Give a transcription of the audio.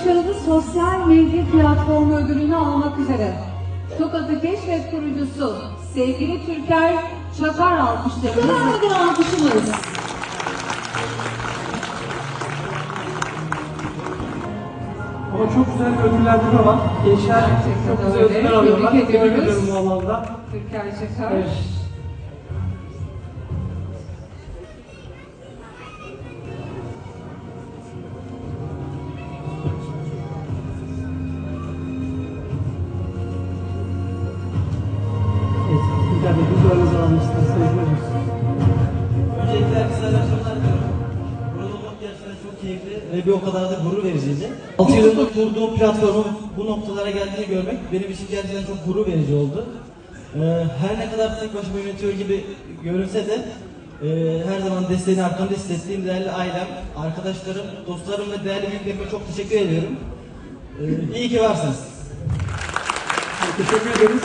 başarılı sosyal medya platformu ödülünü almak üzere Tokat'ı keşfet kurucusu sevgili Türker Çakar alkışlarımız. Devam alkışımız. Ama çok güzel bir ödüllendirme var. Gençler çok güzel ödüller alıyorlar. Tebrik Tebrik ediyoruz. ediyorum bu alanda. Türker Çakar. Evet. Bey, biz öyle zaman isterseniz buyurun. Öncelikle herkese akşamlar diliyorum. Burada olmak gerçekten çok keyifli ve bir o kadar da gurur vericiydi. 6 yıldır kurduğum platformun bu noktalara geldiğini görmek benim için gerçekten çok gurur verici oldu. Ee, her ne kadar tek başıma yönetiyor gibi görünse de e, her zaman desteğini arkamda hissettiğim değerli ailem, arkadaşlarım, dostlarım ve değerli büyüklerime çok teşekkür ediyorum. Ee, iyi ki varsınız. Teşekkür ederiz.